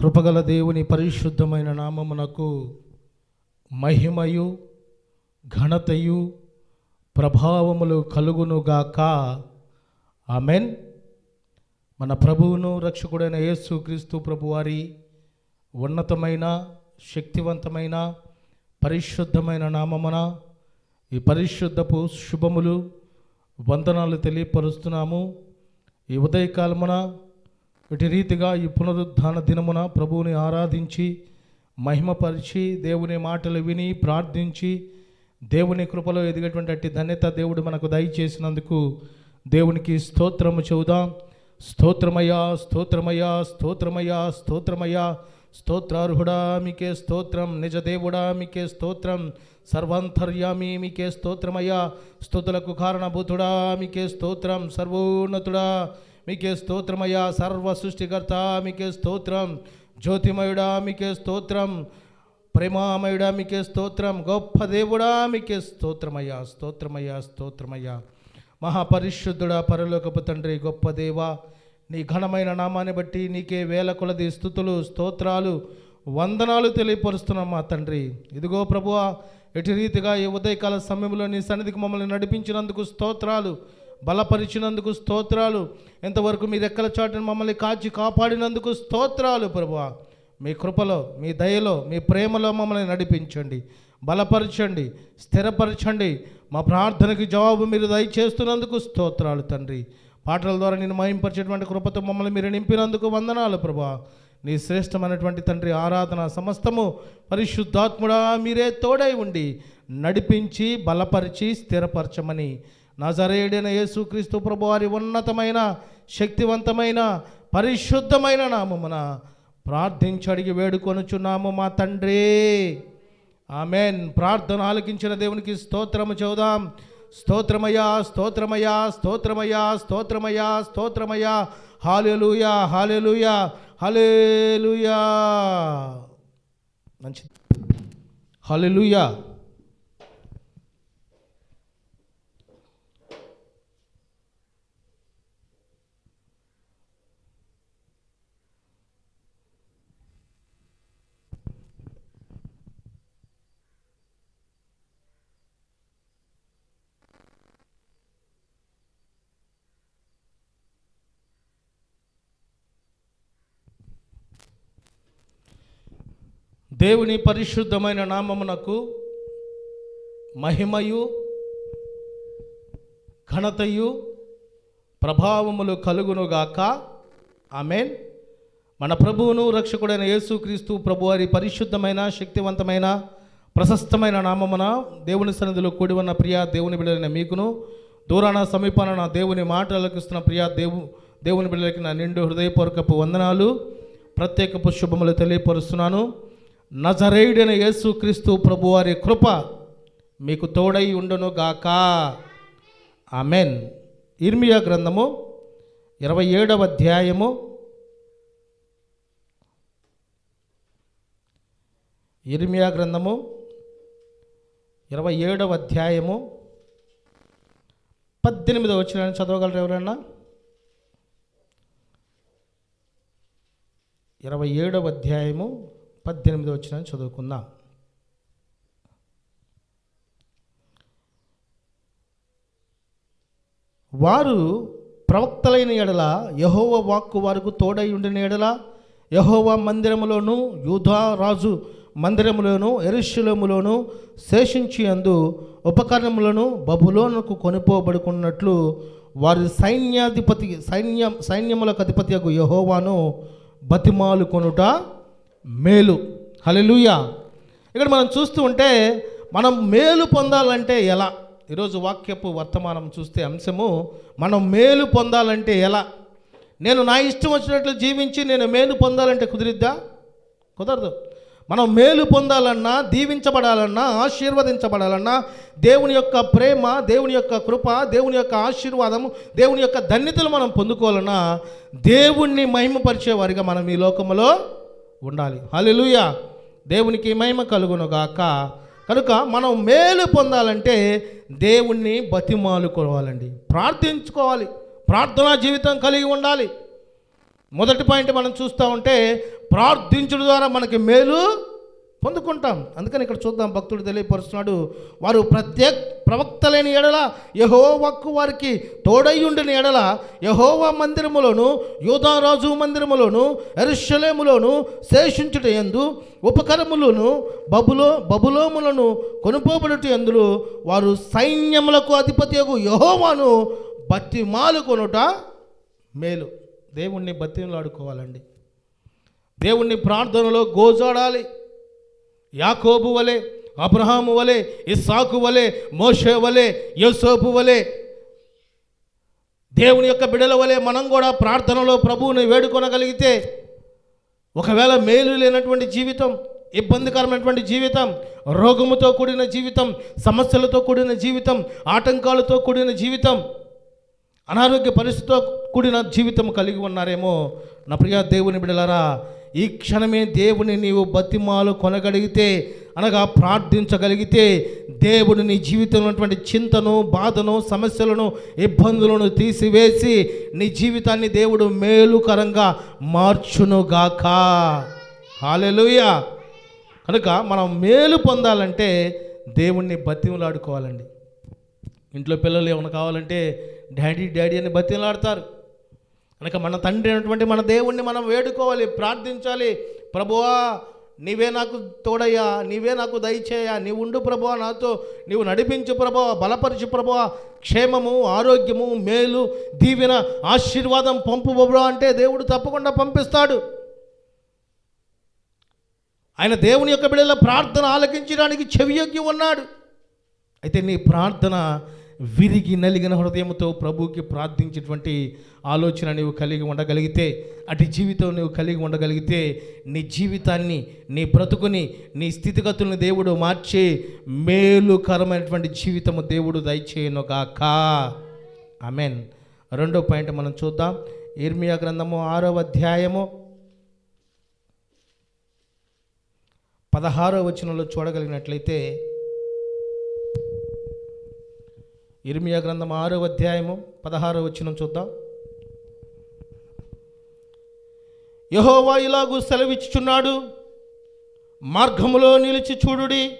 కృపగల దేవుని పరిశుద్ధమైన నామమునకు మహిమయు ఘనతయు ప్రభావములు కలుగునుగాక. ఆమెన్. మన ప్రభువును రక్షకుడైన యేసు క్రీస్తు ప్రభువారి ఉన్నతమైన శక్తివంతమైన పరిశుద్ధమైన నామమున ఈ పరిశుద్ధపు శుభములు వందనాలు తెలియపరుస్తున్నాము. ఈ ఉదయకాలమున ఇటు రీతిగా ఈ పునరుద్ధాన దినమున ప్రభువుని ఆరాధించి మహిమపరిచి దేవుని మాటలు విని ప్రార్థించి దేవుని కృపలో ఎదిగేటువంటి అట్టి ధన్యత దేవుడు మనకు దయచేసినందుకు దేవునికి స్తోత్రము చెబుదాం. స్తోత్రమయ్యా స్తోత్రమయ్యా స్తోత్రమయ్యా స్తోత్రమయ్యా. స్తోత్రార్హుడా మీకే స్తోత్రం. నిజ దేవుడా మీకే స్తోత్రం. సర్వాంతర్యామి మీకే స్తోత్రమయ్యా. స్తుతులకు కారణభూతుడా మీకే స్తోత్రం. సర్వోన్నతుడా. మీకే స్తోత్రమయ్యా సర్వ సృష్టికర్త మీకే స్తోత్రం. జ్యోతిమయుడా మీకే స్తోత్రం. ప్రేమామయుడా మీకే స్తోత్రం. గొప్ప దేవుడా మీకే స్తోత్రమయ్యా స్తోత్రమయ్యా స్తోత్రమయ్యా. మహాపరిశుద్ధుడా పరలోకపు తండ్రి గొప్ప దేవా నీ ఘనమైన నామాన్ని బట్టి నీకే వేల కొలది స్థుతులు స్తోత్రాలు వందనాలు తెలియపరుస్తున్నాం మా తండ్రి. ఇదిగో ప్రభువా ఎటు రీతిగా ఈ ఉదయకాల సమయంలో నీ సన్నిధికి మమ్మల్ని నడిపించినందుకు స్తోత్రాలు. బలపరిచినందుకు స్తోత్రాలు. ఎంతవరకు మీ రెక్కల చాటును మమ్మల్ని కాచి కాపాడినందుకు స్తోత్రాలు ప్రభువా. మీ కృపలో మీ దయలో మీ ప్రేమలో మమ్మల్ని నడిపించండి. బలపరచండి స్థిరపరచండి. మా ప్రార్థనకి జవాబు మీరు దయచేస్తున్నందుకు స్తోత్రాలు తండ్రి. పాటల ద్వారా నేను మహింపరిచేటువంటి కృపతో మమ్మల్ని మీరు నింపినందుకు వందనాలు ప్రభా నీ శ్రేష్టమైనటువంటి తండ్రి ఆరాధన సమస్తము పరిశుద్ధాత్ముడా మీరే తోడై ఉండి నడిపించి బలపరిచి స్థిరపరచమని నజరేయుడైన యేసుక్రీస్తు ప్రభు వారి ఉన్నతమైన శక్తివంతమైన పరిశుద్ధమైన నామమున ప్రార్థించి అడిగి వేడుకొనుచున్నాము మా తండ్రి. ఆమెన్. ప్రార్థన ఆలకించిన దేవునికి స్తోత్రము చెబుదాం. స్తోత్రమయ్యా స్తోత్రమయ్యా స్తోత్రమయ్యా స్తోత్రమయ్యా స్తోత్రమయ్యా. హాలెలుయా హాలెలుయా హలేలుయా. మంచిది. హలెలుయా. దేవుని పరిశుద్ధమైన నామమునకు మహిమయు ఘనతయు ప్రభావములు కలుగునుగాక. ఆమెన్. మన ప్రభువును రక్షకుడైన యేసుక్రీస్తు ప్రభువారి పరిశుద్ధమైన శక్తివంతమైన ప్రశస్తమైన నామమున దేవుని సన్నిధిలో కూడి ఉన్న ప్రియా దేవుని బిడ్డలైన మీకును దూరాన సమీపాన నా దేవుని మాటలకు ఇస్తున్న ప్రియా దేవు దేవుని బిడ్డలకి నా నిండు హృదయపూర్వకపు వందనాలు. ప్రత్యేకపు శుభములు తెలియపరుస్తున్నాను. నజరేయుడైన యేసుక్రీస్తు ప్రభువారి కృప మీకు తోడై ఉండును గాక. ఆమెన్. ఇర్మియా గ్రంథము ఇరవై ఏడవ అధ్యాయము. ఇర్మియా గ్రంథము ఇరవై ఏడవ అధ్యాయము. పద్దెనిమిదవ వచ్చిన చదవగలరు ఎవరన్నా ఇరవై ఏడవ అధ్యాయము. పద్దెనిమిది వచ్చిన చదువుకుందాం. వారు ప్రవక్తలైన ఎడల యహోవ వాక్కు వారికి తోడై ఉండిన ఎడల యహోవ మందిరములోను యూధా రాజు మందిరములోను ఎరుషులములోను శేషించి అందు ఉపకరణములను బబులోనకు కొనిపోబడుకున్నట్లు వారి సైన్యాధిపతి సైన్యం సైన్యములకు అధిపతి యహోవాను బతిమాలు కొనుట మేలు. హలెలుయా ఇక్కడ మనం చూస్తూ ఉంటే మనం మేలు పొందాలంటే ఎలా? ఈరోజు వాక్యపు వర్తమానం చూస్తే అంశము మనం మేలు పొందాలంటే ఎలా? నేను నా ఇష్టం వచ్చినట్లు జీవించి నేను మేలు పొందాలంటే కుదిరిద్దా? కుదరదు. మనం మేలు పొందాలన్నా దీవించబడాలన్నా ఆశీర్వదించబడాలన్నా దేవుని యొక్క ప్రేమ దేవుని యొక్క కృప దేవుని యొక్క ఆశీర్వాదము దేవుని యొక్క ధన్యతలు మనం పొందుకోవాలన్నా దేవుణ్ణి మహిమపరిచేవారిగా మనం ఈ లోకంలో ఉండాలి. హల్లెలూయా. దేవునికి మహిమ కలుగునుగాక కనుక మనం మేలు పొందాలంటే దేవుణ్ణి బతిమాలుకోవాలండి. ప్రార్థించుకోవాలి. ప్రార్థనా జీవితం కలిగి ఉండాలి. మొదటి పాయింట్ మనం చూస్తూ ఉంటే ప్రార్థించడం ద్వారా మనకి మేలు పొందుకుంటాం. అందుకని ఇక్కడ చూద్దాం భక్తుడు తెలియపరుస్తున్నాడు వారు ప్రత్యేక ప్రవక్తలేని ఎడల యహోవక్కు వారికి తోడయ్యుండిన ఎడల యహోవా మందిరములోను యోధారాజు మందిరములోను ఎరుషలేములోను శేషించుట ఎందు ఉపకరములను బబులో బబులోములను కొనుపోబడుట ఎందులో వారు సైన్యములకు అధిపతి యహోవాను బట్టి మాలు కొనుట మేలు. దేవుణ్ణి బతిమలాడుకోవాలండి. దేవుణ్ణి ప్రార్థనలో గోజాడాలి. యాకోబు వలె అబ్రహాము వలె ఇస్సాకు వలె మోషే వలె యోసోపు వలె దేవుని యొక్క బిడల వలె మనం కూడా ప్రార్థనలో ప్రభువుని వేడుకొనగలిగితే ఒకవేళ మేలు లేనటువంటి జీవితం ఇబ్బందికరమైనటువంటి జీవితం రోగముతో కూడిన జీవితం సమస్యలతో కూడిన జీవితం ఆటంకాలతో కూడిన జీవితం అనారోగ్య పరిస్థితితో కూడిన జీవితం కలిగి ఉన్నారేమో. నా ప్రియా దేవుని బిడలారా ఈ క్షణమే దేవుని నీవు బతిమాలు కొనగలిగితే అనగా ప్రార్థించగలిగితే దేవుడు నీ జీవితంలో ఉన్నటువంటి చింతను బాధను సమస్యలను ఇబ్బందులను తీసివేసి నీ జీవితాన్ని దేవుడు మేలుకరంగా మార్చునుగాక. హాలెలుయ కనుక మనం మేలు పొందాలంటే దేవుణ్ణి బతిమలాడుకోవాలండి. ఇంట్లో పిల్లలు ఏమైనా కావాలంటే డాడీ డాడీ అని బతిమలాడతారు. కనుక మన తండ్రి అయినటువంటి మన దేవుణ్ణి మనం వేడుకోవాలి ప్రార్థించాలి. ప్రభువా నీవే నాకు తోడయ్యా నీవే నాకు దయచేయ నీవు ఉండు ప్రభువా నాతో నీవు నడిపించు ప్రభువా బలపరచు ప్రభువా. క్షేమము ఆరోగ్యము మేలు దీవెన ఆశీర్వాదం పంపు ప్రభువా అంటే దేవుడు తప్పకుండా పంపిస్తాడు. ఆయన దేవుని యొక్క బిడ్డల ప్రార్థన ఆలకించడానికి చెవియొగ్గి ఉన్నాడు. అయితే నీ ప్రార్థన విరిగి నలిగిన హృదయంతో ప్రభువుకి ప్రార్థించేటువంటి ఆలోచన నీవు కలిగి ఉండగలిగితే అటు జీవితం నువ్వు కలిగి ఉండగలిగితే నీ జీవితాన్ని నీ బ్రతుకుని నీ స్థితిగతుల్ని దేవుడు మార్చి మేలుకరమైనటువంటి జీవితము దేవుడు దయచేయను గాక ఆమెన్. రెండో పాయింట్ మనం చూద్దాం. ఇర్మియా గ్రంథము ఆరో అధ్యాయము పదహారో వచనంలో చూడగలిగినట్లయితే ఇర్మియా గ్రంథం ఆరో అధ్యాయము పదహారో వచ్చినం చూద్దాం. యహోవా ఇలాగూ సెలవిచ్చుచున్నాడు. మార్గములో నిలిచి చూడుడి.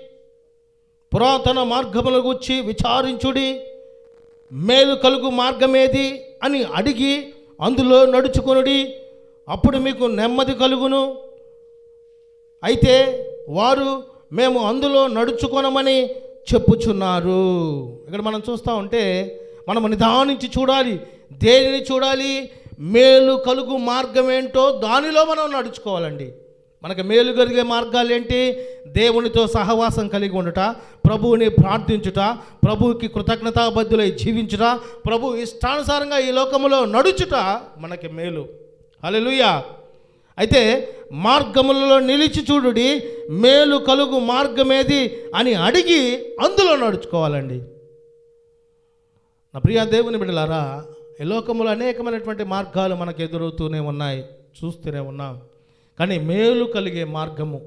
పురాతన మార్గముల గుచ్చి విచారించుడి. మేలు కలుగు మార్గమేది అని అడిగి అందులో నడుచుకొనుడి. అప్పుడు మీకు నెమ్మది కలుగును. అయితే వారు మేము అందులో నడుచుకొనమని చెప్పుచున్నారు. ఇక్కడ మనం చూస్తూ ఉంటే మనం నిదానించి చూడాలి దేనిని చూడాలి మేలు కలుగు మార్గం ఏంటో దానిలో మనం నడుచుకోవాలండి. మనకు మేలు కలిగే మార్గాలు ఏంటి? దేవునితో సహవాసం కలిగి ఉండుట ప్రభువుని ప్రార్థించుట ప్రభువుకి కృతజ్ఞతాబద్ధులై జీవించుట ప్రభు ఇష్టానుసారంగా ఈ లోకములో నడుచుట మనకి మేలు. హల్లెలూయా! అయితే మార్గములలో నిలిచి చూడుడి మేలు కలుగు మార్గమేది అని అడిగి అందులో నడుచుకోవాలండి. నా ప్రియ దేవుని బిడ్డలారా ఈ లోకములో అనేకమైనటువంటి మార్గాలు మనకు ఎదురవుతూనే ఉన్నాయి చూస్తూనే ఉన్నాం. కానీ మేలు కలిగే మార్గము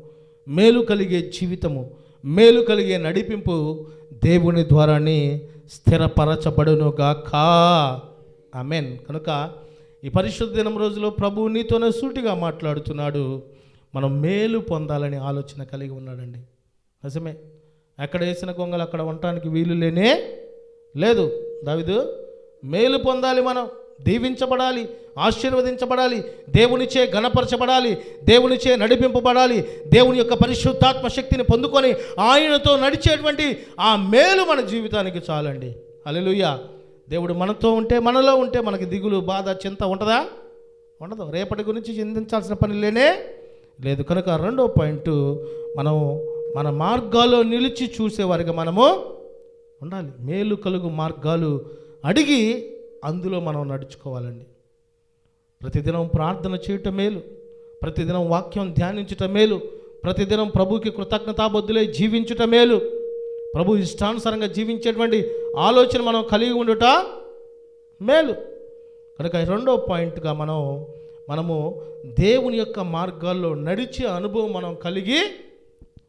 మేలు కలిగే జీవితము మేలు కలిగే నడిపింపు దేవుని ద్వారానే స్థిరపరచబడునుగాక. ఆమెన్. కనుక ఈ పరిశుద్ధ దినం రోజులో ప్రభువు నీతోనే సూటిగా మాట్లాడుతున్నాడు. మనం మేలు పొందాలని ఆలోచన కలిగి ఉన్నాడండి. నిజమే. ఎక్కడ వేసిన కొంగలు అక్కడ ఉండటానికి వీలు లేనే లేదు. దావిదు మేలు పొందాలి మనం. దీవించబడాలి ఆశీర్వదించబడాలి దేవునిచే గణపరచబడాలి దేవునిచే నడిపింపబడాలి దేవుని యొక్క పరిశుద్ధాత్మ శక్తిని పొందుకొని ఆయనతో నడిచేటువంటి ఆ మేలు మన జీవితానికి చాలండి. అలెలుయ్యా దేవుడు మనతో ఉంటే మనలో ఉంటే మనకి దిగులు బాధ చింత ఉంటుందా? ఉండదు. రేపటి గురించి చింతించాల్సిన పని లేనే లేదు. కనుక రెండో పాయింట్ మనం మన మార్గాల్లో నిలిచి చూసేవారిగా మనము ఉండాలి. మేలు కలుగు మార్గాలు అడిగి అందులో మనం నడుచుకోవాలండి. ప్రతిదినం ప్రార్థన చేయటం మేలు. ప్రతిదినం వాక్యం ధ్యానించటం మేలు. ప్రతిదినం ప్రభుకి కృతజ్ఞతాబద్ధులై జీవించుట మేలు. ప్రభు ఇష్టానుసారంగా జీవించేటువంటి ఆలోచన మనం కలిగి ఉండుట మేలు. కనుక రెండో పాయింట్గా మనం మనము దేవుని యొక్క మార్గాల్లో నడిచే అనుభవం మనం కలిగి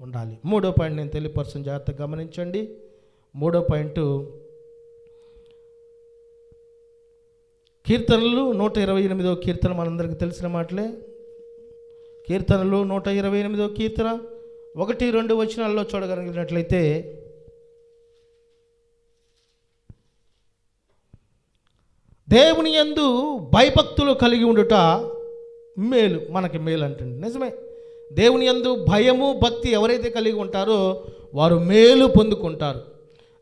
ఉండాలి. మూడో పాయింట్ నేను తెలియపరచని జాగ్రత్తగా గమనించండి. మూడో పాయింట్ కీర్తనలు నూట ఇరవై ఎనిమిదో కీర్తన మనందరికీ తెలిసిన మాటలే. కీర్తనలు నూట ఇరవై ఎనిమిదో కీర్తన ఒకటి రెండు వచనాల్లో చూడగలిగినట్లయితే దేవుని యందు భయభక్తులు కలిగి ఉండుట మేలు మనకి మేలు అంటుంది. నిజమే. దేవుని యందు భయము భక్తి ఎవరైతే కలిగి ఉంటారో వారు మేలు పొందుకుంటారు.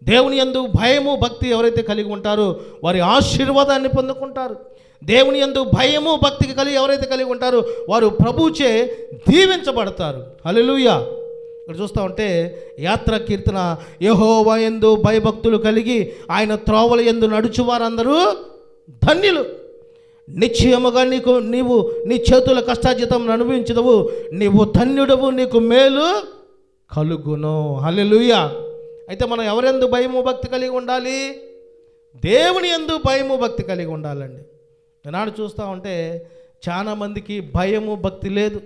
దేవుని యందు భయము భక్తి ఎవరైతే కలిగి ఉంటారో వారి ఆశీర్వాదాన్ని పొందుకుంటారు. దేవుని యందు భయము భక్తికి కలిగి ఎవరైతే కలిగి ఉంటారో వారు ప్రభుచే దీవించబడతారు. హల్లెలూయా. ఇక్కడ చూస్తూ ఉంటే యాత్ర కీర్తన యహోవా ఎందు భయభక్తులు కలిగి ఆయన త్రోవల ఎందు నడుచు వారందరూ ధన్యులు. నిశ్చయముగా నీకు నీవు నీ చేతుల కష్టాజితం అనుభవించదవు. నీవు ధన్యుడవు నీకు మేలు కలుగును. హల్లెలూయా. అయితే మనం ఎవరెందు భయము భక్తి కలిగి ఉండాలి? దేవుని ఎందు భయము భక్తి కలిగి ఉండాలండి. ఈనాడు చూస్తూ ఉంటే చాలామందికి భయము భక్తి లేదు.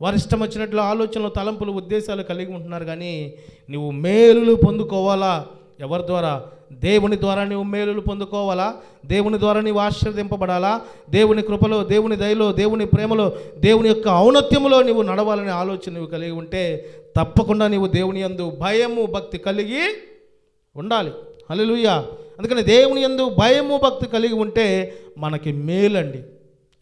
వారి ఇష్టం వచ్చినట్లు ఆలోచనలు తలంపులు ఉద్దేశాలు కలిగి ఉంటున్నారు కానీ నువ్వు మేలులు పొందుకోవాలా? ఎవరి ద్వారా? దేవుని ద్వారా నువ్వు మేలులు పొందుకోవాలా? దేవుని ద్వారా నీవు ఆశీర్వదింపబడాలా? దేవుని కృపలో దేవుని దయలో దేవుని ప్రేమలో దేవుని యొక్క ఔన్నత్యములో నీవు నడవాలనే ఆలోచన నువ్వు కలిగి ఉంటే తప్పకుండా నీవు దేవుని యందు భయము భక్తి కలిగి ఉండాలి. హల్లెలూయా. అందుకని దేవుని యందు భయము భక్తి కలిగి ఉంటే మనకి మేలండి.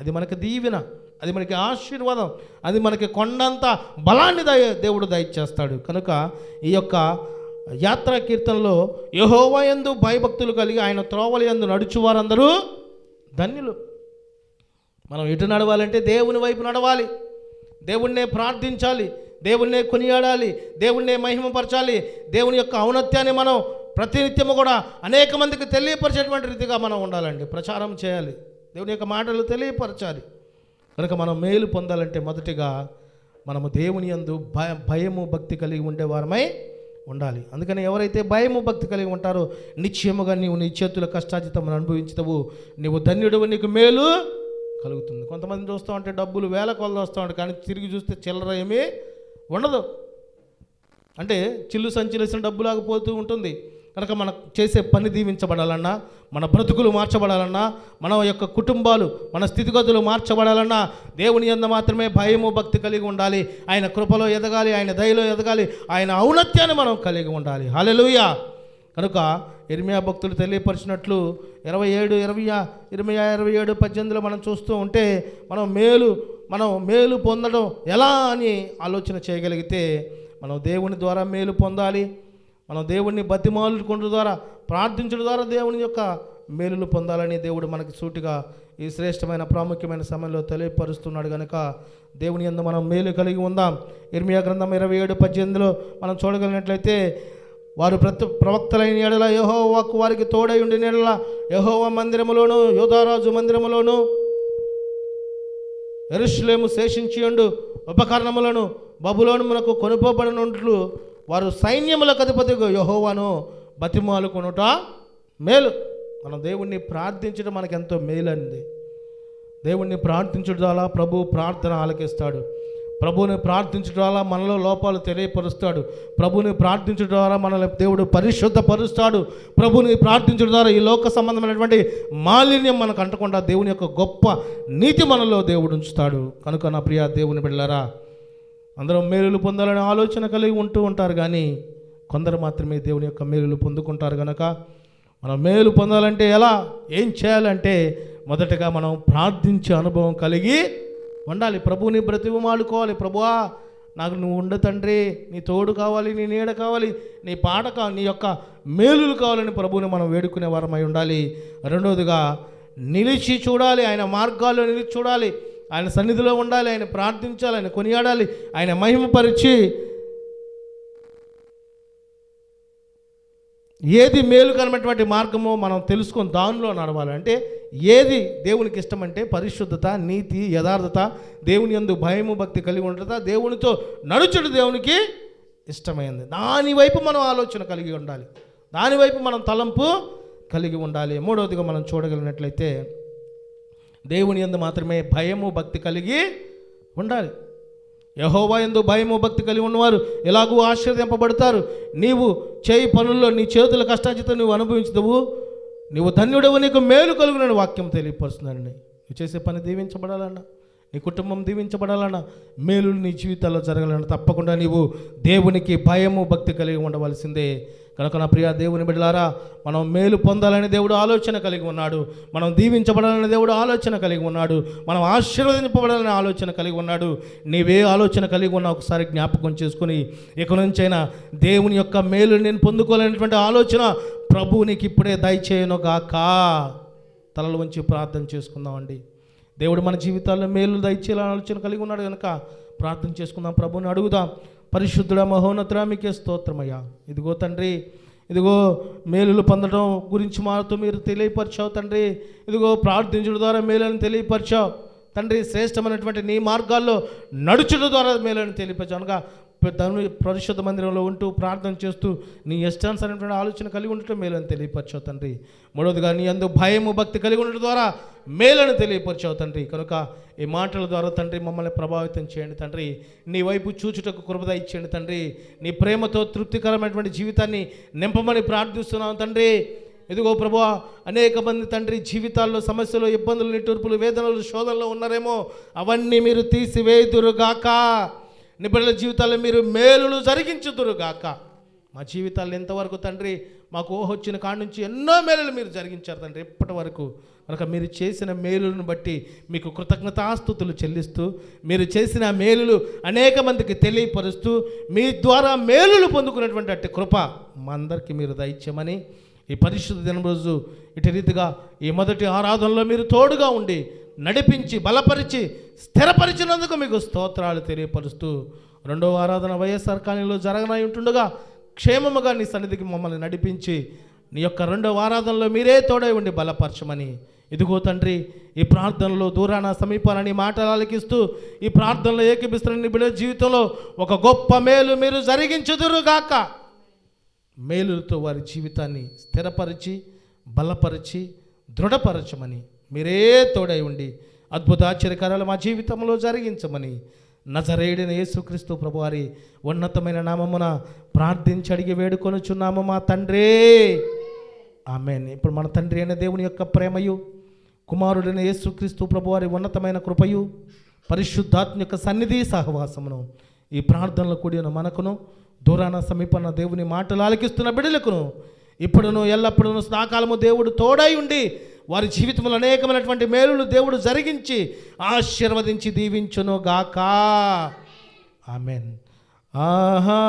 అది మనకి దీవెన అది మనకి ఆశీర్వాదం అది మనకి కొండంత బలాన్ని దయ దేవుడు దయచేస్తాడు. కనుక ఈ యొక్క యాత్రా కీర్తనలో యహోవా యందు భయభక్తులు కలిగి ఆయన త్రోవల యందు నడుచు వారందరూ ధన్యులు. మనం ఎటు నడవాలంటే దేవుని వైపు నడవాలి. దేవుణ్ణే ప్రార్థించాలి. దేవుణ్ణే కొనియాడాలి. దేవుణ్ణే మహిమపరచాలి. దేవుని యొక్క ఔన్నత్యాన్ని మనం ప్రతినిత్యము కూడా అనేక మందికి తెలియపరిచేటువంటి రీతిగా మనం ఉండాలండి. ప్రచారం చేయాలి. దేవుని యొక్క మాటలు తెలియపరచాలి. కనుక మనం మేలు పొందాలంటే మొదటిగా మనము దేవుని యందు భయ భయము భక్తి కలిగి ఉండేవారమై ఉండాలి. అందుకని ఎవరైతే భయము భక్తి కలిగి ఉంటారో నిశ్చయముగా నీవు నీ చేతుల కష్టాజితమును అనుభవించదవు నీవు ధన్యుడు నీకు మేలు కలుగుతుంది. కొంతమంది చూస్తూ ఉంటే డబ్బులు వేల కొలది వస్తూ ఉంటాయి కానీ తిరిగి చూస్తే చిల్లర ఏమీ ఉండదు. అంటే చిల్లు సంచిలేసిన డబ్బులాగా పోతూ ఉంటుంది. కనుక మనం చేసే పని దీవించబడాలన్నా మన బ్రతుకులు మార్చబడాలన్నా మన యొక్క కుటుంబాలు మన స్థితిగతులు మార్చబడాలన్నా దేవుని యందు మాత్రమే భయము భక్తి కలిగి ఉండాలి. ఆయన కృపలో ఎదగాలి ఆయన దయలో ఎదగాలి ఆయన ఔన్నత్యాన్ని మనం కలిగి ఉండాలి. హల్లెలూయా! కనుక ఇర్మియా భక్తులు తెలియపరిచినట్లు ఇరవై ఏడు ఇరవై ఇరవై ఇరవై ఏడు పద్దెనిమిదిలో మనం చూస్తూ ఉంటే మనం మేలు మనం మేలు పొందడం ఎలా అని ఆలోచన చేయగలిగితే మనం దేవుని ద్వారా మేలు పొందాలి. మనం దేవుణ్ణి బతిమాలుకుంటు ద్వారా ప్రార్థించడం ద్వారా దేవుని యొక్క మేలులు పొందాలని దేవుడు మనకి సూటిగా ఈ శ్రేష్టమైన ప్రాముఖ్యమైన సమయంలో తెలియపరుస్తున్నాడు కనుక దేవుని ఎందు మనం మేలు కలిగి ఉందాం. ఇర్మియా గ్రంథం ఇరవై ఏడు పద్దెనిమిదిలో మనం చూడగలిగినట్లయితే వారు ప్రతి ప్రవక్తలైన ఎడల యహోవాకు వారికి తోడై ఉండిన ఎడల యహోవా మందిరములోను యోధారాజు మందిరములోను ఎరుషులేము శేషించియుండు ఉపకరణములను బబులోను మనకు కొనుపోబడినట్లు వారు సైన్యములకు అధిపతి యహోవాను బతిమాలుకొనుట మేలు. మనం దేవుణ్ణి ప్రార్థించడం మనకు ఎంతో మేలు అంది దేవుణ్ణి ప్రార్థించడం ద్వారా ప్రభు ప్రార్థన ఆలకిస్తాడు. ప్రభుని ప్రార్థించడం ద్వారా మనలో లోపాలు తెలియపరుస్తాడు. ప్రభుని ప్రార్థించడం ద్వారా మనల్ని దేవుడు పరిశుద్ధపరుస్తాడు. ప్రభుని ప్రార్థించడం ద్వారా ఈ లోక సంబంధమైనటువంటి మాలిన్యం మనకు అంటకుండా దేవుని యొక్క గొప్ప నీతి మనలో దేవుడు ఉంచుతాడు. కనుక నా ప్రియ దేవుని బిడ్డలారా అందరం మేలులు పొందాలనే ఆలోచన కలిగి ఉంటూ ఉంటారు కానీ కొందరు మాత్రమే దేవుని యొక్క మేలులు పొందుకుంటారు కనుక మనం మేలు పొందాలంటే ఎలా? ఏం చేయాలంటే మొదటగా మనం ప్రార్థించే అనుభవం కలిగి ఉండాలి. ప్రభువుని బ్రతిమాడుకోవాలి ప్రభువా నాకు నువ్వు ఉండ తండ్రి. నీ తోడు కావాలి నీ నీడ కావాలి నీ పాట కావాలి నీ యొక్క మేలులు కావాలని ప్రభువుని మనం వేడుకునే వారమై ఉండాలి. రెండవదిగా నిలిచి చూడాలి. ఆయన మార్గాల్లో నిలిచి చూడాలి. ఆయన సన్నిధిలో ఉండాలి ఆయన ప్రార్థించాలి ఆయన కొనియాడాలి ఆయన మహిమపరిచి ఏది మేలుకరమైనటువంటి మార్గమో మనం తెలుసుకొని దానిలో నడవాలి. అంటే ఏది దేవునికి ఇష్టమంటే పరిశుద్ధత నీతి యథార్థత దేవుని యందు భయము భక్తి కలిగి ఉండట దేవునితో నడుచుడు దేవునికి ఇష్టమైంది. దాని వైపు మనం ఆలోచన కలిగి ఉండాలి. దానివైపు మనం తలంపు కలిగి ఉండాలి. మూడవదిగా మనం చూడగలిగినట్లయితే దేవుని యందు మాత్రమే భయము భక్తి కలిగి ఉండాలి. యహోవా ఎందు భయము భక్తి కలిగి ఉన్నవారు ఎలాగూ ఆశీర్వదింపబడతారు. నీవు చేయి పనుల్లో నీ చేతుల కష్టాచితం నువ్వు అనుభవించదువు. నీవు ధన్యుడవు నీకు మేలు కలుగునని వాక్యం తెలియపరుస్తుందండి నువ్వు చేసే పని దీవించబడాలన్నా నీ కుటుంబం దీవించబడాలన్నా మేలు నీ జీవితాల్లో జరగాలన్నా తప్పకుండా నీవు దేవునికి భయము భక్తి కలిగి ఉండవలసిందే. కనుక నా ప్రియ దేవుని బిడ్డలారా మనం మేలు పొందాలని దేవుడు ఆలోచన కలిగి ఉన్నాడు. మనం దీవించబడాలని దేవుడు ఆలోచన కలిగి ఉన్నాడు. మనం ఆశీర్వదింపబడాలని ఆలోచన కలిగి ఉన్నాడు. నీవే ఆలోచన కలిగి ఉన్నా ఒకసారి జ్ఞాపకం చేసుకుని ఇక నుంచైనా దేవుని యొక్క మేలు నేను పొందుకోవాలనేటువంటి ఆలోచన ప్రభు నీకు ఇప్పుడే దయచేయను గాక తలలు ఉంచి ప్రార్థన చేసుకుందామండి. దేవుడు మన జీవితాల్లో మేలు దయచేయాలని ఆలోచన కలిగి ఉన్నాడు కనుక ప్రార్థన చేసుకుందాం. ప్రభుని అడుగుదాం. పరిశుద్ధుడ మహోన్నతుడా మీకే స్తోత్రమయ్యా. ఇదిగో తండ్రి ఇదిగో మేలులు పొందడం గురించి మాతో మీరు తెలియపరిచావు తండ్రి. ఇదిగో ప్రార్థించడం ద్వారా మేలని తెలియపరిచావు. తండ్రి శ్రేష్టమైనటువంటి నీ మార్గాల్లో నడుచుట ద్వారా మేలని తెలియపరిచావు అనగా తను పరిశుద్ధ మందిరంలో ఉంటూ ప్రార్థన చేస్తూ నీ ఇష్టానుసరైనటువంటి ఆలోచన కలిగి ఉండటం మేలని తెలియపరచావు తండ్రి. మూడవదిగా నీ అందు భయము భక్తి కలిగి ఉండటం ద్వారా మేలను తెలియపరిచావు తండ్రి. కనుక ఈ మాటల ద్వారా తండ్రి మమ్మల్ని ప్రభావితం చేయండి తండ్రి. నీ వైపు చూచుటకు కృపద ఇచ్చేయండి తండ్రి. నీ ప్రేమతో తృప్తికరమైనటువంటి జీవితాన్ని నింపమని ప్రార్థిస్తున్నాం తండ్రి. ఇదిగో ప్రభు అనేక మంది తండ్రి జీవితాల్లో సమస్యలు ఇబ్బందులు నిట్టూర్పులు వేదనలు శోధనలో ఉన్నారేమో అవన్నీ మీరు తీసివేదురుగాక నిబిడల జీవితాల్లో మీరు మేలులు జరిగించుదురుగాక మా జీవితాల్లో ఎంతవరకు తండ్రి మాకు ఊహ వచ్చిన కాడ నుంచి ఎన్నో మేలులు మీరు జరిగించారు తండ్రి. ఇప్పటి వరకు కనుక మీరు చేసిన మేలులను బట్టి మీకు కృతజ్ఞతాస్థుతులు చెల్లిస్తూ మీరు చేసిన మేలులు అనేక మందికి తెలియపరుస్తూ మీ ద్వారా మేలులు పొందుకున్నటువంటి అట్టి కృప మా అందరికీ మీరు దయచేయమని ఈ పరిశుద్ధ దినం రోజు ఇటు రీతిగా ఈ మొదటి ఆరాధనలో మీరు తోడుగా ఉండి నడిపించి బలపరిచి స్థిరపరిచినందుకు మీకు స్తోత్రాలు తెలియపరుస్తూ రెండవ ఆరాధన వైఎస్ఆర్ కాలనీలో జరగనై ఉంటుండగా క్షేమముగా నీ సన్నిధికి మమ్మల్ని నడిపించి నీ యొక్క రెండవ ఆరాధనలో మీరే తోడై ఉండి బలపరచమని. ఇదిగో తండ్రి ఈ ప్రార్థనలో దూరాన సమీపాలని మాటలు ఆలకిస్తూ ఈ ప్రార్థనలో ఏకీపిస్తున్న నీ బిడ్డ జీవితంలో ఒక గొప్ప మేలు మీరు జరిగించుదురుగాక. మేలులతో వారి జీవితాన్ని స్థిరపరిచి బలపరిచి దృఢపరచమని. మీరే తోడై ఉండి అద్భుతాశ్చర్యకారాలు మా జీవితంలో జరిగించమని నజరేయుడిన యేసుక్రీస్తు ప్రభువారి ఉన్నతమైన నామమున ప్రార్థించి అడిగి వేడుకొనుచున్నాము మా తండ్రే. ఆమె ఇప్పుడు మన తండ్రి అయిన దేవుని యొక్క ప్రేమయు కుమారుడైన యేసుక్రీస్తు ప్రభువారి ఉన్నతమైన కృపయు పరిశుద్ధాత్మ యొక్క సన్నిధి సహవాసమును ఈ ప్రార్థనలు కూడిన మనకును దూరాన సమీపన దేవుని మాటలు ఆలకిస్తున్న బిడలకును ఇప్పుడును ఎల్లప్పుడూ సదాకాలము దేవుడు తోడై ఉండి వారి జీవితంలో అనేకమైనటువంటి మేలులు దేవుడు జరిగించి ఆశీర్వదించి దీవించును గాక ఆమెన్. ఆహా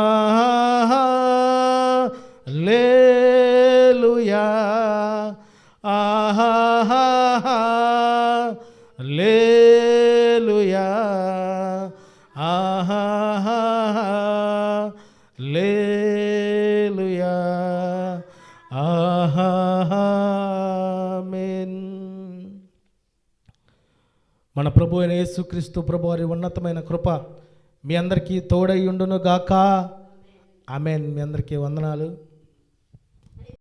యేసుక్రీస్తు ప్రభు వారి ఉన్నతమైన కృప మీ అందరికీ తోడై ఉండును గాక ఆమెన్. మీ అందరికీ వందనాలు.